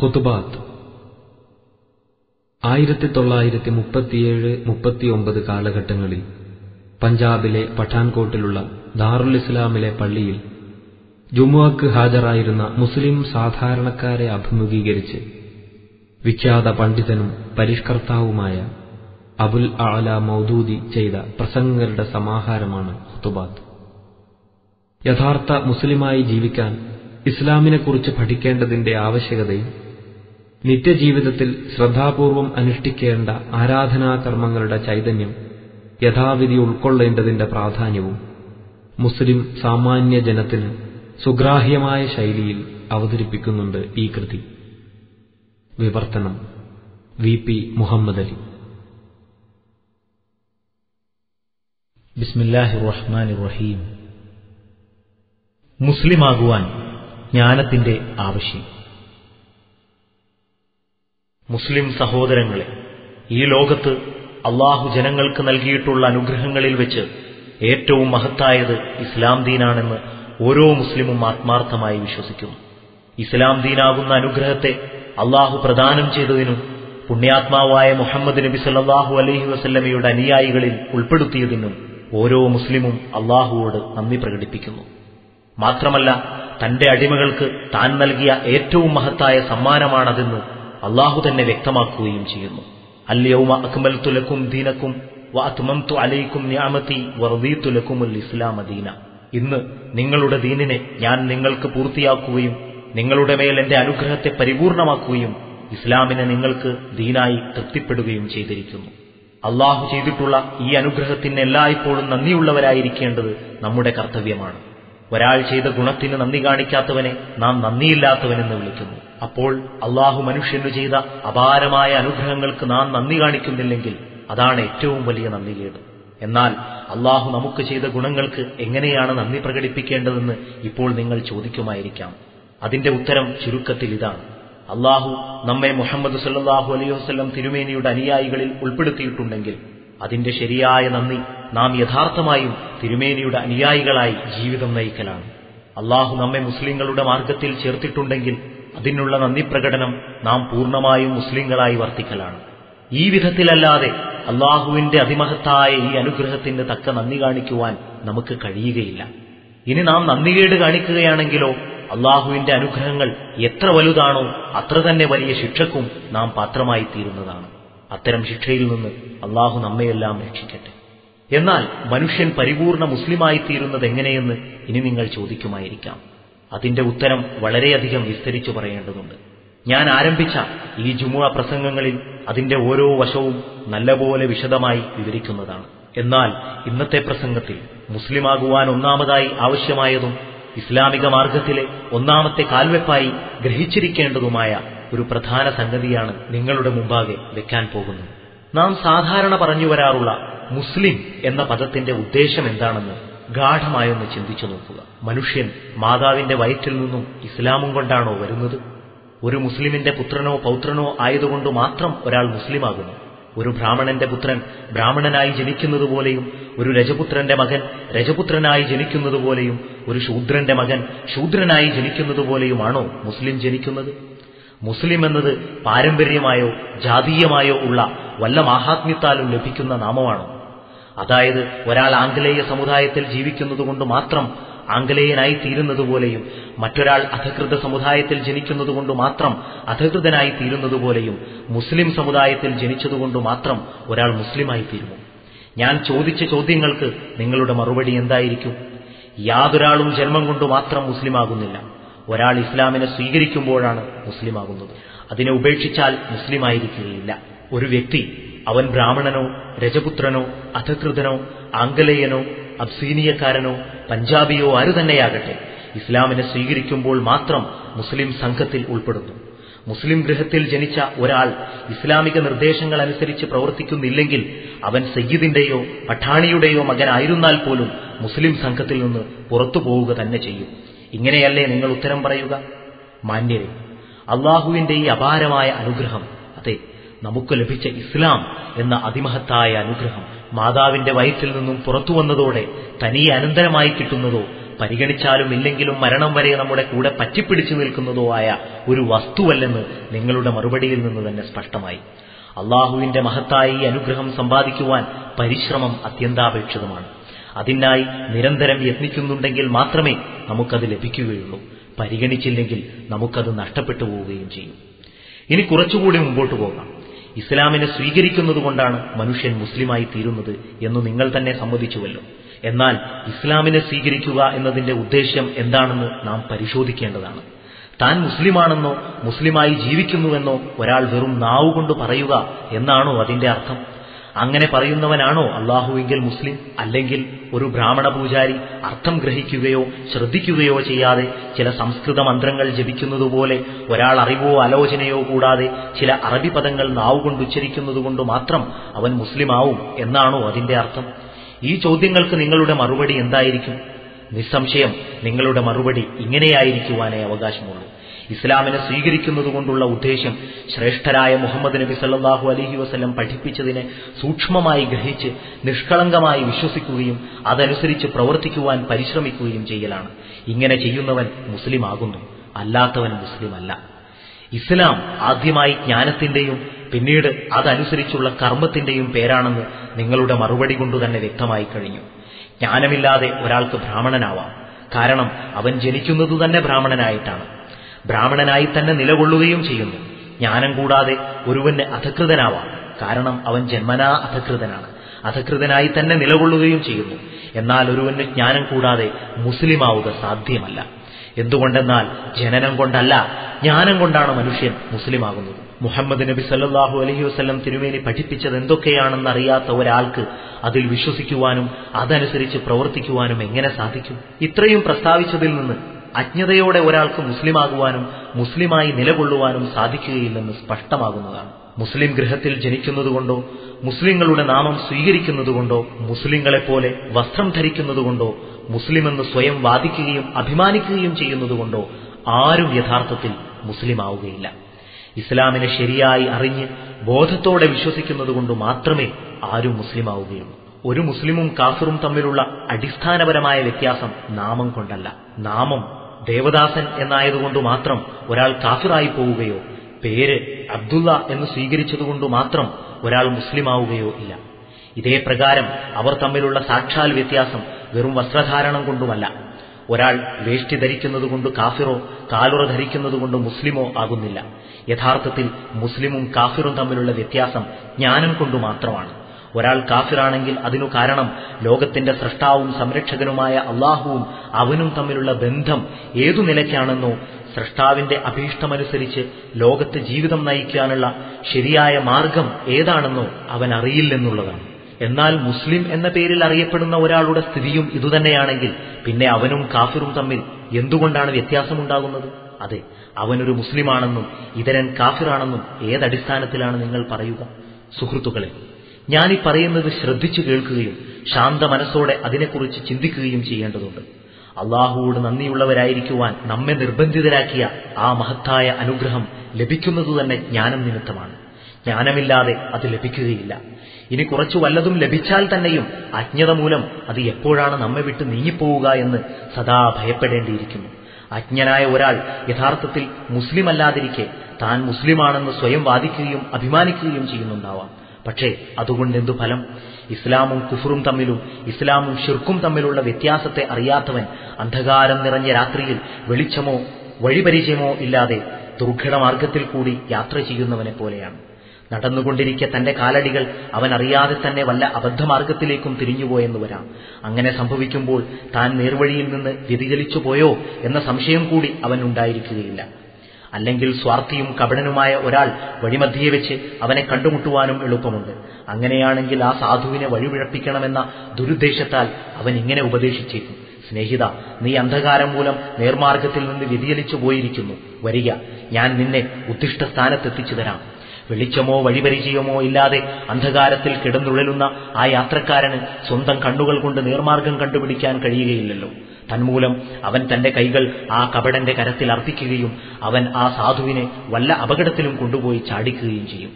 ഖുതുബാത്ത്. ആയിരത്തി തൊള്ളായിരത്തി മുപ്പത്തിയേഴ് മുപ്പത്തിയൊമ്പത് കാലഘട്ടങ്ങളിൽ പഞ്ചാബിലെ പഠാൻകോട്ടിലുള്ള ദാറുൽ ഇസ്ലാമിലെ പള്ളിയിൽ ജുമുഅക്ക് ഹാജരായിരുന്ന മുസ്ലിം സാധാരണക്കാരെ അഭിമുഖീകരിച്ച് വിഖ്യാത പണ്ഡിതനും പരിഷ്കർത്താവുമായ അബുൽ അല മൗദൂദി ചെയ്ത പ്രസംഗങ്ങളുടെ സമാഹാരമാണ് ഖുതുബാത്ത്. യഥാർത്ഥ മുസ്ലിമായി ജീവിക്കാൻ ഇസ്ലാമിനെക്കുറിച്ച് പഠിക്കേണ്ടതിന്റെ ആവശ്യകതയും നിത്യജീവിതത്തിൽ ശ്രദ്ധാപൂർവം അനുഷ്ഠിക്കേണ്ട ആരാധനാകർമ്മങ്ങളുടെ ചൈതന്യം യഥാവിധി ഉൾക്കൊള്ളേണ്ടതിന്റെ പ്രാധാന്യവും മുസ്ലിം സാമാന്യ ജനത്തിന് സുഗ്രാഹ്യമായ ശൈലിയിൽ അവതരിപ്പിക്കുന്നുണ്ട് ഈ കൃതി. വിവർത്തനം വി പി മുഹമ്മദ് അലി. റഹീം മുസ്ലിമാകുവാൻ ജ്ഞാനത്തിന്റെ ആവശ്യം. മുസ്ലിം സഹോദരങ്ങളെ ഈ ലോകത്ത് അള്ളാഹു ജനങ്ങൾക്ക് നൽകിയിട്ടുള്ള അനുഗ്രഹങ്ങളിൽ വെച്ച് ഏറ്റവും മഹത്തായത് ഇസ്ലാം ദീനാണെന്ന് ഓരോ മുസ്ലിമും ആത്മാർത്ഥമായി വിശ്വസിക്കുന്നു. ഇസ്ലാം ദീനാകുന്ന അനുഗ്രഹത്തെ അള്ളാഹു പ്രദാനം ചെയ്തതിനും പുണ്യാത്മാവായ മുഹമ്മദ് നബി സല്ലാഹു അലഹി വസല്ലമയുടെ അനുയായികളിൽ ഉൾപ്പെടുത്തിയതിനും ഓരോ മുസ്ലിമും അള്ളാഹുവോട് നന്ദി പ്രകടിപ്പിക്കുന്നു. മാത്രമല്ല തന്റെ അടിമകൾക്ക് താൻ നൽകിയ ഏറ്റവും മഹത്തായ സമ്മാനമാണതെന്ന് അള്ളാഹു തന്നെ വ്യക്തമാക്കുകയും ചെയ്യുന്നു. അല്യൗമ അക്മൽതു ലക്കും ദീനക്കും വഅത്മംതു അലൈക്കും ന്യാമത്തി വർദീ തുലക്കുമുൽ ഇസ്ലാമ ദീന. ഇന്ന് നിങ്ങളുടെ ദീനിനെ ഞാൻ നിങ്ങൾക്ക് പൂർത്തിയാക്കുകയും നിങ്ങളുടെ മേൽ എന്റെ അനുഗ്രഹത്തെ പരിപൂർണമാക്കുകയും ഇസ്ലാമിനെ നിങ്ങൾക്ക് ദീനായി തൃപ്തിപ്പെടുകയും ചെയ്തിരിക്കുന്നു. അള്ളാഹു ചെയ്തിട്ടുള്ള ഈ അനുഗ്രഹത്തിന് എല്ലായ്പ്പോഴും നന്ദിയുള്ളവരായിരിക്കേണ്ടത് നമ്മുടെ കർത്തവ്യമാണ്. ഒരാൾ ചെയ്ത ഗുണത്തിന് നന്ദി കാണിക്കാത്തവനെ നാം നന്ദിയില്ലാത്തവനെന്ന് വിളിക്കുന്നു. അപ്പോൾ അള്ളാഹു മനുഷ്യന് ചെയ്ത അപാരമായ അനുഗ്രഹങ്ങൾക്ക് നാം നന്ദി കാണിക്കുന്നില്ലെങ്കിൽ അതാണ് ഏറ്റവും വലിയ നന്ദികേട്. എന്നാൽ അള്ളാഹു നമുക്ക് ചെയ്ത ഗുണങ്ങൾക്ക് എങ്ങനെയാണ് നന്ദി പ്രകടിപ്പിക്കേണ്ടതെന്ന് ഇപ്പോൾ നിങ്ങൾ ചോദിക്കുമായിരിക്കാം. അതിന്റെ ഉത്തരം ചുരുക്കത്തിൽ ഇതാണ്. അള്ളാഹു നമ്മെ മുഹമ്മദ് സല്ലാഹു അലൈഹി വസ്ലം തിരുമേനിയുടെ അനുയായികളിൽ ഉൾപ്പെടുത്തിയിട്ടുണ്ടെങ്കിൽ അതിന്റെ ശരിയായ നന്ദി നാം യഥാർത്ഥമായും തിരുമേനിയുടെ അനുയായികളായി ജീവിതം നയിക്കലാണ്. അള്ളാഹു നമ്മെ മുസ്ലിങ്ങളുടെ മാർഗത്തിൽ ചേർത്തിട്ടുണ്ടെങ്കിൽ അതിനുള്ള നന്ദി പ്രകടനം നാം പൂർണമായും മുസ്ലിങ്ങളായി വർത്തിക്കലാണ്. ഈ വിധത്തിലല്ലാതെ അള്ളാഹുവിന്റെ അതിമഹത്തായ ഈ അനുഗ്രഹത്തിന് തക്ക നന്ദി കാണിക്കുവാൻ നമുക്ക് കഴിയുകയില്ല. ഇനി നാം നന്ദികേട് കാണിക്കുകയാണെങ്കിലോ അള്ളാഹുവിന്റെ അനുഗ്രഹങ്ങൾ എത്ര വലുതാണോ അത്ര തന്നെ വലിയ ശിക്ഷക്കും നാം പാത്രമായി തീരുന്നതാണ് അത്തരം ശിക്ഷയിൽ നിന്ന് അള്ളാഹു നമ്മയെല്ലാം രക്ഷിക്കട്ടെ. എന്നാൽ മനുഷ്യൻ പരിപൂർണ മുസ്ലിമായി തീരുന്നത് എങ്ങനെയെന്ന് ഇനി നിങ്ങൾ ചോദിക്കുമായിരിക്കാം. അതിന്റെ ഉത്തരം വളരെയധികം വിസ്തരിച്ചു പറയേണ്ടതുണ്ട്. ഞാൻ ആരംഭിച്ച ഈ ജുമുഅ പ്രസംഗങ്ങളിൽ അതിന്റെ ഓരോ വശവും നല്ലപോലെ വിശദമായി വിവരിക്കുന്നതാണ്. എന്നാൽ ഇന്നത്തെ പ്രസംഗത്തിൽ മുസ്ലിമാകുവാൻ ഒന്നാമതായി ആവശ്യമായതും ഇസ്ലാമിക മാർഗത്തിലെ ഒന്നാമത്തെ കാൽവെപ്പായി ഗ്രഹിച്ചിരിക്കേണ്ടതുമായ ഒരു പ്രധാന സംഗതിയാണ് നിങ്ങളുടെ മുമ്പാകെ വെക്കാൻ പോകുന്നത്. നാം സാധാരണ പറഞ്ഞു വരാറുള്ള മുസ്ലിം എന്ന പദത്തിന്റെ ഉദ്ദേശം എന്താണെന്ന് ഗാഠമായൊന്ന് ചിന്തിച്ചു നോക്കുക. മനുഷ്യൻ മാതാവിന്റെ വയറ്റിൽ നിന്നും ഇസ്ലാമും കൊണ്ടാണോ വരുന്നത്? ഒരു മുസ്ലിമിന്റെ പുത്രനോ പൗത്രനോ ആയതുകൊണ്ട് മാത്രം ഒരാൾ മുസ്ലിമാകുന്നു. ഒരു ബ്രാഹ്മണന്റെ പുത്രൻ ബ്രാഹ്മണനായി ജനിക്കുന്നതുപോലെയും ഒരു രജപുത്രന്റെ മകൻ രജപുത്രനായി ജനിക്കുന്നതുപോലെയും ഒരു ശൂദ്രന്റെ മകൻ ശൂദ്രനായി ജനിക്കുന്നതുപോലെയുമാണോ മുസ്ലിം ജനിക്കുന്നത്? മുസ്ലിം എന്നത് പാരമ്പര്യമായോ ജാതീയമായോ ഉള്ള വല്ല മാഹാത്മ്യത്താലും ലഭിക്കുന്ന നാമമാണോ? അതായത് ഒരാൾ ആംഗലേയ സമുദായത്തിൽ ജീവിക്കുന്നതുകൊണ്ട് മാത്രം ആംഗലേയനായി തീരുന്നതുപോലെയും മറ്റൊരാൾ അധകൃത സമുദായത്തിൽ ജനിക്കുന്നതുകൊണ്ട് മാത്രം അധകൃതനായി തീരുന്നതുപോലെയും മുസ്ലിം സമുദായത്തിൽ ജനിച്ചതുകൊണ്ട് മാത്രം ഒരാൾ മുസ്ലിമായി തീരുമോ? ഞാൻ ചോദിച്ച ചോദ്യങ്ങൾക്ക് നിങ്ങളുടെ മറുപടി എന്തായിരിക്കും? യാതൊരാളും ജന്മം കൊണ്ട് മാത്രം മുസ്ലിമാകുന്നില്ല. ഒരാൾ ഇസ്ലാമിനെ സ്വീകരിക്കുമ്പോഴാണ് മുസ്ലിമാകുന്നത്. അതിനെ ഉപേക്ഷിച്ചാൽ മുസ്ലിമായിരിക്കുകയില്ല. ഒരു വ്യക്തി അവൻ ബ്രാഹ്മണനോ രജപുത്രനോ അധകൃതനോ ആംഗലേയനോ അബ്സീനിയക്കാരനോ പഞ്ചാബിയോ ആരു തന്നെയാകട്ടെ ഇസ്ലാമിനെ സ്വീകരിക്കുമ്പോൾ മാത്രം മുസ്ലിം സംഘത്തിൽ ഉൾപ്പെടുന്നു. മുസ്ലിം ഗൃഹത്തിൽ ജനിച്ച ഒരാൾ ഇസ്ലാമിക നിർദ്ദേശങ്ങൾ അനുസരിച്ച് പ്രവർത്തിക്കുന്നില്ലെങ്കിൽ അവൻ സയ്യിദിന്റെയോ പഠാണിയുടെയോ മകനായിരുന്നാൽ പോലും മുസ്ലിം സംഘത്തിൽ നിന്ന് പുറത്തു പോവുക തന്നെ ചെയ്യും. ഇങ്ങനെയല്ലേ നിങ്ങൾ ഉത്തരം പറയുക? മാന്യരെ അള്ളാഹുവിന്റെ ഈ അപാരമായ അനുഗ്രഹം അതെ നമുക്ക് ലഭിച്ച ഇസ്ലാം എന്ന അതിമഹത്തായ അനുഗ്രഹം മാതാവിന്റെ വയറ്റിൽ നിന്നും പുറത്തു വന്നതോടെ തനിയെ അനന്തരമായി കിട്ടുന്നതോ പരിഗണിച്ചാലും ഇല്ലെങ്കിലും മരണം വരെ നമ്മുടെ കൂടെ പറ്റിപ്പിടിച്ചു നിൽക്കുന്നതോ ആയ ഒരു വസ്തുവല്ലെന്ന് നിങ്ങളുടെ മറുപടിയിൽ നിന്ന് തന്നെ സ്പഷ്ടമായി. അള്ളാഹുവിന്റെ മഹത്തായ ഈ അനുഗ്രഹം സമ്പാദിക്കുവാൻ പരിശ്രമം അത്യന്താപേക്ഷിതമാണ്. അതിനായി നിരന്തരം യത്നിക്കുന്നുണ്ടെങ്കിൽ മാത്രമേ നമുക്കത് ലഭിക്കുകയുള്ളൂ. പരിഗണിച്ചില്ലെങ്കിൽ നമുക്കത് നഷ്ടപ്പെട്ടു പോവുകയും ചെയ്യും. ഇനി കുറച്ചുകൂടി മുമ്പോട്ട് പോകാം. ഇസ്ലാമിനെ സ്വീകരിക്കുന്നതുകൊണ്ടാണ് മനുഷ്യൻ മുസ്ലിമായി തീരുന്നത് എന്ന് നിങ്ങൾ തന്നെ സമ്മതിച്ചുവല്ലോ. എന്നാൽ ഇസ്ലാമിനെ സ്വീകരിക്കുക എന്നതിന്റെ ഉദ്ദേശ്യം എന്താണെന്ന് നാം പരിശോധിക്കേണ്ടതാണ്. താൻ മുസ്ലിമാണെന്നോ മുസ്ലിമായി ജീവിക്കുന്നുവെന്നോ ഒരാൾ വെറും നാവുകൊണ്ട് പറയുക എന്നാണോ അതിന്റെ അർത്ഥം? അങ്ങനെ പറയുന്നവനാണോ അള്ളാഹുവെങ്കിൽ മുസ്ലിം? അല്ലെങ്കിൽ ഒരു ബ്രാഹ്മണ പൂജാരി അർത്ഥം ഗ്രഹിക്കുകയോ ശ്രദ്ധിക്കുകയോ ചെയ്യാതെ ചില സംസ്കൃത മന്ത്രങ്ങൾ ജപിക്കുന്നതുപോലെ ഒരാൾ അറിവോ ആലോചനയോ കൂടാതെ ചില അറബി പദങ്ങൾ നാവുകൊണ്ട് ഉച്ചരിക്കുന്നതുകൊണ്ട് മാത്രം അവൻ മുസ്ലിമാവും എന്നാണോ അതിന്റെ അർത്ഥം? ഈ ചോദ്യങ്ങൾക്ക് നിങ്ങളുടെ മറുപടി എന്തായിരിക്കും? നിസ്സംശയം നിങ്ങളുടെ മറുപടി ഇങ്ങനെയായിരിക്കുവാനേ അവകാശമുള്ളൂ. ഇസ്ലാമിനെ സ്വീകരിക്കുന്നതുകൊണ്ടുള്ള ഉദ്ദേശം ശ്രേഷ്ഠരായ മുഹമ്മദ് നബി സല്ലാഹു അലഹി വസ്ലം പഠിപ്പിച്ചതിനെ സൂക്ഷ്മമായി ഗ്രഹിച്ച് നിഷ്കളങ്കമായി വിശ്വസിക്കുകയും അതനുസരിച്ച് പ്രവർത്തിക്കുവാൻ പരിശ്രമിക്കുകയും ചെയ്യലാണ്. ഇങ്ങനെ ചെയ്യുന്നവൻ മുസ്ലിമാകുന്നു അല്ലാത്തവൻ മുസ്ലിമല്ല. ഇസ്ലാം ആദ്യമായി ജ്ഞാനത്തിന്റെയും പിന്നീട് അതനുസരിച്ചുള്ള കർമ്മത്തിന്റെയും പേരാണെന്ന് നിങ്ങളുടെ മറുപടി കൊണ്ടുതന്നെ വ്യക്തമായി കഴിഞ്ഞു. ജ്ഞാനമില്ലാതെ ഒരാൾക്ക് ബ്രാഹ്മണനാവാം. കാരണം അവൻ ജനിക്കുന്നത് തന്നെ ബ്രാഹ്മണനായിട്ടാണ്. ബ്രാഹ്മണനായി തന്നെ നിലകൊള്ളുകയും ചെയ്യുന്നു. ജ്ഞാനം കൂടാതെ ഒരുവന് അധകൃതനാവാം. കാരണം അവൻ ജന്മനാ അധകൃതനാണ്. അധകൃതനായി തന്നെ നിലകൊള്ളുകയും ചെയ്യുന്നു. എന്നാൽ ഒരുവന് ജ്ഞാനം കൂടാതെ മുസ്ലിമാവുക സാധ്യമല്ല. എന്തുകൊണ്ടെന്നാൽ ജനനം കൊണ്ടല്ല ജ്ഞാനം കൊണ്ടാണ് മനുഷ്യൻ മുസ്ലിമാകുന്നത്. മുഹമ്മദ് നബി സല്ലാഹു അലഹി വസ്ലം തിരുമേനി പഠിപ്പിച്ചത് എന്തൊക്കെയാണെന്ന് അറിയാത്ത ഒരാൾക്ക് അതിൽ വിശ്വസിക്കുവാനും അതനുസരിച്ച് പ്രവർത്തിക്കുവാനും എങ്ങനെ സാധിക്കും? ഇത്രയും പ്രസ്താവിച്ചതിൽ നിന്ന് അജ്ഞതയോടെ ഒരാൾക്ക് മുസ്ലിമാകുവാനും മുസ്ലിമായി നിലകൊള്ളുവാനും സാധിക്കുകയില്ലെന്ന് സ്പഷ്ടമാകുന്നതാണ്. മുസ്ലിം ഗൃഹത്തിൽ ജനിക്കുന്നതുകൊണ്ടോ മുസ്ലിങ്ങളുടെ നാമം സ്വീകരിക്കുന്നതുകൊണ്ടോ മുസ്ലിങ്ങളെപ്പോലെ വസ്ത്രം ധരിക്കുന്നതുകൊണ്ടോ മുസ്ലിമെന്ന് സ്വയം വാദിക്കുകയും അഭിമാനിക്കുകയും ചെയ്യുന്നതുകൊണ്ടോ ആരും യഥാർത്ഥത്തിൽ മുസ്ലിമാവുകയില്ല. ഇസ്ലാമിനെ ശരിയായി അറിഞ്ഞ് ബോധത്തോടെ വിശ്വസിക്കുന്നതുകൊണ്ട് മാത്രമേ ആരും മുസ്ലിമാവുകയുള്ളൂ. ഒരു മുസ്ലിമും കാഫിറും തമ്മിലുള്ള അടിസ്ഥാനപരമായ വ്യത്യാസം നാമം കൊണ്ടല്ല. നാമം ദേവദാസൻ എന്നായതുകൊണ്ട് മാത്രം ഒരാൾ കാഫിറായി പോവുകയോ പേര് അബ്ദുള്ള എന്ന് സ്വീകരിച്ചതുകൊണ്ട് മാത്രം ഒരാൾ മുസ്ലിമാവുകയോ ഇല്ല. ഇതേ പ്രകാരം അവർ തമ്മിലുള്ള സാക്ഷാൽ വ്യത്യാസം വെറും വസ്ത്രധാരണം കൊണ്ടുമല്ല. ഒരാൾ വേഷ്ടി ധരിക്കുന്നതുകൊണ്ട് കാഫിറോ കാലുറ ധരിക്കുന്നതുകൊണ്ട് മുസ്ലിമോ ആകുന്നില്ല. യഥാർത്ഥത്തിൽ മുസ്ലിമും കാഫിറും തമ്മിലുള്ള വ്യത്യാസം ജ്ഞാനം കൊണ്ട് മാത്രമാണ്. ഒരാൾ കാഫിറാണെങ്കിൽ അതിനു കാരണം ലോകത്തിന്റെ സൃഷ്ടാവും സംരക്ഷകനുമായ അള്ളാഹുവും അവനും തമ്മിലുള്ള ബന്ധം ഏതു നിലയ്ക്കാണെന്നോ സൃഷ്ടാവിന്റെ അഭീഷ്ടമനുസരിച്ച് ലോകത്ത് ജീവിതം നയിക്കാനുള്ള ശരിയായ മാർഗം ഏതാണെന്നോ അവൻ അറിയില്ലെന്നുള്ളതാണ്. എന്നാൽ മുസ്ലിം എന്ന പേരിൽ അറിയപ്പെടുന്ന ഒരാളുടെ സ്ഥിതിയും ഇതുതന്നെയാണെങ്കിൽ പിന്നെ അവനും കാഫിറും തമ്മിൽ എന്തുകൊണ്ടാണ് വ്യത്യാസമുണ്ടാകുന്നത്? അതെ അവനൊരു മുസ്ലിമാണെന്നും ഇതരൻ കാഫിറാണെന്നും ഏതടിസ്ഥാനത്തിലാണ് നിങ്ങൾ പറയുക? സുഹൃത്തുക്കളെ ഞാനീ പറയുന്നത് ശ്രദ്ധിച്ചു കേൾക്കുകയും ശാന്ത മനസ്സോടെ അതിനെക്കുറിച്ച് ചിന്തിക്കുകയും ചെയ്യേണ്ടതുണ്ട്. അള്ളാഹുവോട് നന്ദിയുള്ളവരായിരിക്കുവാൻ നമ്മെ നിർബന്ധിതരാക്കിയ ആ മഹത്തായ അനുഗ്രഹം ലഭിക്കുന്നതു തന്നെ ജ്ഞാനം നിമിത്തമാണ്. ജ്ഞാനമില്ലാതെ അത് ലഭിക്കുകയില്ല. ഇനി കുറച്ചു വല്ലതും ലഭിച്ചാൽ തന്നെയും അജ്ഞത മൂലം അത് എപ്പോഴാണ് നമ്മെ വിട്ട് നീങ്ങിപ്പോവുക എന്ന് സദാ ഭയപ്പെടേണ്ടിയിരിക്കുന്നു. അജ്ഞനായ ഒരാൾ യഥാർത്ഥത്തിൽ മുസ്ലിം അല്ലാതിരിക്കെ താൻ മുസ്ലിമാണെന്ന് സ്വയം വാദിക്കുകയും അഭിമാനിക്കുകയും ചെയ്യുന്നുണ്ടാവാം. പക്ഷേ അതുകൊണ്ട് എന്തു ഫലം? ഇസ്ലാമും കുഫറും തമ്മിലും ഇസ്ലാമും ഷിർക്കും തമ്മിലുള്ള വ്യത്യാസത്തെ അറിയാത്തവൻ അന്ധകാരം നിറഞ്ഞ രാത്രിയിൽ വെളിച്ചമോ വഴിപരിചയമോ ഇല്ലാതെ ദുർഘടമാർഗത്തിൽ കൂടി യാത്ര ചെയ്യുന്നവനെ പോലെയാണ്. നടന്നുകൊണ്ടിരിക്കെ തന്റെ കാലടികൾ അവൻ അറിയാതെ തന്നെ വല്ല അബദ്ധമാർഗത്തിലേക്കും തിരിഞ്ഞുപോയെന്ന് വരാം. അങ്ങനെ സംഭവിക്കുമ്പോൾ താൻ നേർവഴിയിൽ നിന്ന് വ്യതിചലിച്ചു പോയോ എന്ന സംശയം കൂടി അവൻ ഉണ്ടായിരിക്കുകയില്ല അല്ലെങ്കിൽ സ്വാർത്ഥിയും കപടനുമായ ഒരാൾ വഴിമധ്യേ വെച്ച് അവനെ കണ്ടുമുട്ടുവാനും എളുപ്പമുണ്ട്. അങ്ങനെയാണെങ്കിൽ ആ സാധുവിനെ വഴിപിഴപ്പിക്കണമെന്ന ദുരുദ്ദേശത്താൽ അവൻ ഇങ്ങനെ ഉപദേശിച്ചേക്കും. സ്നേഹിത നീ അന്ധകാരം മൂലം നേർമാർഗത്തിൽ നിന്ന് വ്യതിചലിച്ചു പോയിരിക്കുന്നു. വരിക. ഞാൻ നിന്നെ ഉദ്ദിഷ്ട സ്ഥാനത്തെത്തിച്ചു തരാം. വെളിച്ചമോ വഴിപരിചയമോ ഇല്ലാതെ അന്ധകാരത്തിൽ കിടന്നുഴലുന്ന ആ യാത്രക്കാരന് സ്വന്തം കണ്ണുകൾ കൊണ്ട് നേർമാർഗം കണ്ടുപിടിക്കാൻ കഴിയുകയില്ലല്ലോ. തന്മൂലം അവൻ തന്റെ കൈകൾ ആ കപടന്റെ കരത്തിൽ അർപ്പിക്കുകയും അവൻ ആ സാധുവിനെ വല്ല അപകടത്തിലും കൊണ്ടുപോയി ചാടിക്കുകയും ചെയ്യും.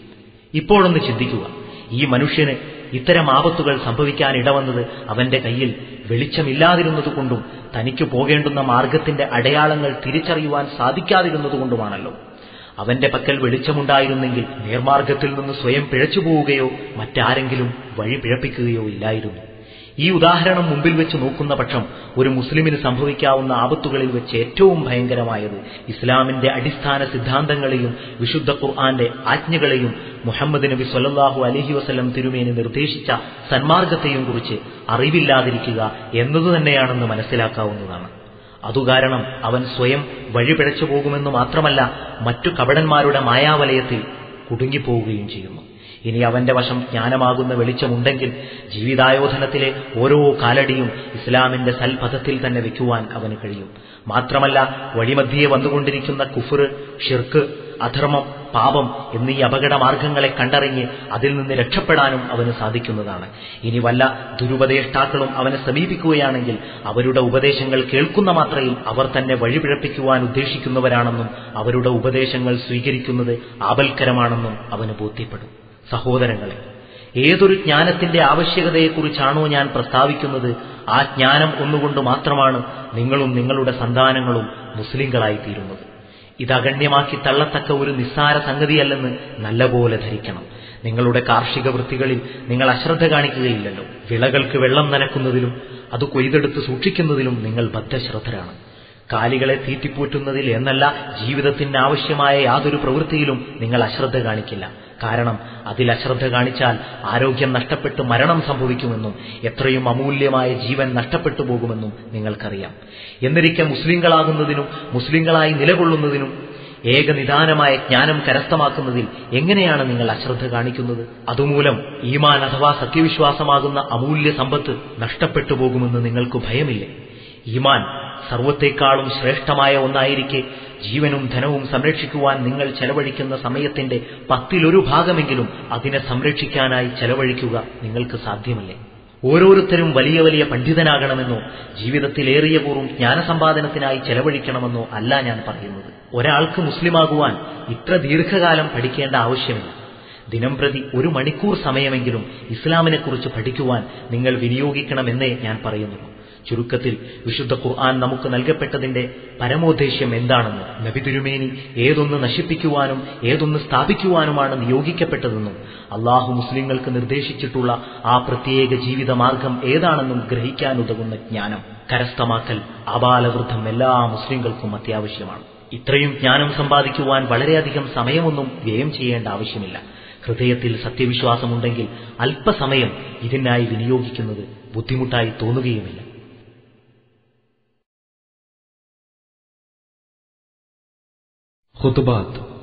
ഇപ്പോഴൊന്ന് ചിന്തിക്കുക. ഈ മനുഷ്യന് ഇത്തരം ആപത്തുകൾ സംഭവിക്കാൻ ഇടവന്നത് അവന്റെ കയ്യിൽ വെളിച്ചമില്ലാതിരുന്നതുകൊണ്ടും തനിക്ക് പോകേണ്ടുന്ന മാർഗത്തിന്റെ അടയാളങ്ങൾ തിരിച്ചറിയുവാൻ സാധിക്കാതിരുന്നതുകൊണ്ടുമാണല്ലോ. അവന്റെ പക്കൽ വെളിച്ചമുണ്ടായിരുന്നെങ്കിൽ നേർമാർഗത്തിൽ നിന്ന് സ്വയം പിഴച്ചു പോവുകയോ മറ്റാരെങ്കിലും വഴി പിഴപ്പിക്കുകയോ ഇല്ലായിരുന്നു. ഈ ഉദാഹരണം മുമ്പിൽ വെച്ച് നോക്കുന്ന പക്ഷം ഒരു മുസ്ലിമിന് സംഭവിക്കാവുന്ന ആപത്തുകളിൽ വെച്ച് ഏറ്റവും ഭയങ്കരമായത് ഇസ്ലാമിന്റെ അടിസ്ഥാന സിദ്ധാന്തങ്ങളെയും വിശുദ്ധ ഖുർആന്റെ ആജ്ഞകളെയും മുഹമ്മദ് നബി സൊല്ലാഹു അലഹി വസ്ലം തിരുമേനി നിർദ്ദേശിച്ച സന്മാർഗത്തെയും കുറിച്ച് അറിവില്ലാതിരിക്കുക എന്നതുതന്നെയാണെന്ന് മനസ്സിലാക്കാവുന്നതാണ്. അതുകാരണം അവൻ സ്വയം വഴിപിഴച്ചു പോകുമെന്ന് മാത്രമല്ല മറ്റു കപടന്മാരുടെ മായാവലയത്തിൽ കുടുങ്ങിപ്പോവുകയും ചെയ്യുന്നു. ഇനി അവന്റെ വശം ജ്ഞാനമാകുന്ന വെളിച്ചമുണ്ടെങ്കിൽ ജീവിതായോധനത്തിലെ ഓരോ കാലടിയും ഇസ്ലാമിന്റെ സൽപഥത്തിൽ തന്നെ വെക്കുവാൻ അവന് കഴിയും. മാത്രമല്ല വഴിമധ്യേ വന്നുകൊണ്ടിരിക്കുന്ന കുഫർ ഷിർക്ക് അധർമ്മം പാപം എന്നീ അപകട മാർഗങ്ങളെ കണ്ടറിഞ്ഞ് അതിൽ നിന്ന് രക്ഷപ്പെടാനും അവന് സാധിക്കുന്നതാണ്. ഇനി വല്ല ദുരുപദേഷ്ടാക്കളും അവനെ സമീപിക്കുകയാണെങ്കിൽ അവരുടെ ഉപദേശങ്ങൾ കേൾക്കുന്ന മാത്രയിൽ അവർ തന്നെ വഴിപിഴപ്പിക്കുവാൻ ഉദ്ദേശിക്കുന്നവരാണെന്നും അവരുടെ ഉപദേശങ്ങൾ സ്വീകരിക്കുന്നത് ആപൽക്കരമാണെന്നും അവന് ബോധ്യപ്പെടും. സഹോദരങ്ങളെ ഏതൊരു ജ്ഞാനത്തിന്റെ ആവശ്യകതയെക്കുറിച്ചാണോ ഞാൻ പ്രസ്താവിക്കുന്നത് ആ ജ്ഞാനം ഒന്നുകൊണ്ട് മാത്രമാണ് നിങ്ങളും നിങ്ങളുടെ സന്താനങ്ങളും മുസ്ലിങ്ങളായിത്തീരുന്നത്. ഇത് അഗണ്യമാക്കി തള്ളത്തക്ക ഒരു നിസ്സാര സംഗതിയല്ലെന്ന് നല്ലപോലെ ധരിക്കണം. നിങ്ങളുടെ കാർഷിക വൃത്തികളിൽ നിങ്ങൾ അശ്രദ്ധ കാണിക്കുകയില്ലല്ലോ. വിളകൾക്ക് വെള്ളം നനക്കുന്നതിലും അത് കൊയ്തെടുത്ത് സൂക്ഷിക്കുന്നതിലും നിങ്ങൾ ബദ്ധശ്രദ്ധരാണ്. കാലികളെ തീറ്റിപ്പോറ്റുന്നതിൽ എന്നല്ല ജീവിതത്തിന് ആവശ്യമായ യാതൊരു പ്രവൃത്തിയിലും നിങ്ങൾ അശ്രദ്ധ കാണിക്കില്ല. കാരണം അതിൽ അശ്രദ്ധ കാണിച്ചാൽ ആരോഗ്യം നഷ്ടപ്പെട്ട് മരണം സംഭവിക്കുമെന്നും എത്രയും അമൂല്യമായ ജീവൻ നഷ്ടപ്പെട്ടു പോകുമെന്നും നിങ്ങൾക്കറിയാം. എന്നിരിക്കെ മുസ്ലിങ്ങളാകുന്നതിനും മുസ്ലിങ്ങളായി നിലകൊള്ളുന്നതിനും ഏകനിദാനമായ ജ്ഞാനം കരസ്ഥമാക്കുന്നതിൽ എങ്ങനെയാണ് നിങ്ങൾ അശ്രദ്ധ കാണിക്കുന്നത്? അതുമൂലം ഈമാൻ അഥവാ സത്യവിശ്വാസമാകുന്ന അമൂല്യ സമ്പത്ത് നഷ്ടപ്പെട്ടു പോകുമെന്ന് നിങ്ങൾക്ക് ഭയമില്ലേ? ഈമാൻ സർവത്തെക്കാളും ശ്രേഷ്ഠമായ ഒന്നായിരിക്കെ ജീവനും ധനവും സംരക്ഷിക്കുവാൻ നിങ്ങൾ ചെലവഴിക്കുന്ന സമയത്തിന്റെ പത്തിലൊരു ഭാഗമെങ്കിലും അതിനെ സംരക്ഷിക്കാനായി ചെലവഴിക്കുക നിങ്ങൾക്ക് സാധ്യമല്ലേ? ഓരോരുത്തരും വലിയ വലിയ പണ്ഡിതനാകണമെന്നോ ജീവിതത്തിലേറിയ പൂർവം ജ്ഞാനസമ്പാദനത്തിനായി ചെലവഴിക്കണമെന്നോ അല്ല ഞാൻ പറയുന്നത്. ഒരാൾക്ക് മുസ്ലിമാകുവാൻ ഇത്ര ദീർഘകാലം പഠിക്കേണ്ട ആവശ്യമില്ല. ദിനം പ്രതി ഒരു മണിക്കൂർ സമയമെങ്കിലും ഇസ്ലാമിനെക്കുറിച്ച് പഠിക്കുവാൻ നിങ്ങൾ വിനിയോഗിക്കണമെന്നേ ഞാൻ പറയുന്നുള്ളൂ. ചുരുക്കത്തിൽ വിശുദ്ധ ഖുർആൻ നമുക്ക് നൽകപ്പെട്ടതിന്റെ പരമോദ്ദേശ്യം എന്താണെന്ന് നബി തിരുമേനി ഏതൊന്ന് നശിപ്പിക്കുവാനും ഏതൊന്ന് സ്ഥാപിക്കുവാനുമാണ് നിയോഗിക്കപ്പെട്ടതെന്നും അള്ളാഹു മുസ്ലിങ്ങൾക്ക് നിർദ്ദേശിച്ചിട്ടുള്ള ആ പ്രത്യേക ജീവിതമാർഗം ഏതാണെന്നും ഗ്രഹിക്കാനുതകുന്ന ജ്ഞാനം കരസ്ഥമാക്കൽ അപാലവൃദ്ധം എല്ലാ മുസ്ലിങ്ങൾക്കും അത്യാവശ്യമാണ്. ഇത്രയും ജ്ഞാനം സമ്പാദിക്കുവാൻ വളരെയധികം സമയമൊന്നും വ്യയം ചെയ്യേണ്ട ആവശ്യമില്ല. ഹൃദയത്തിൽ സത്യവിശ്വാസമുണ്ടെങ്കിൽ അല്പസമയം ഇതിനായി വിനിയോഗിക്കുന്നത് ബുദ്ധിമുട്ടായി തോന്നുകയുമില്ല. ഖുതുബാത്ത്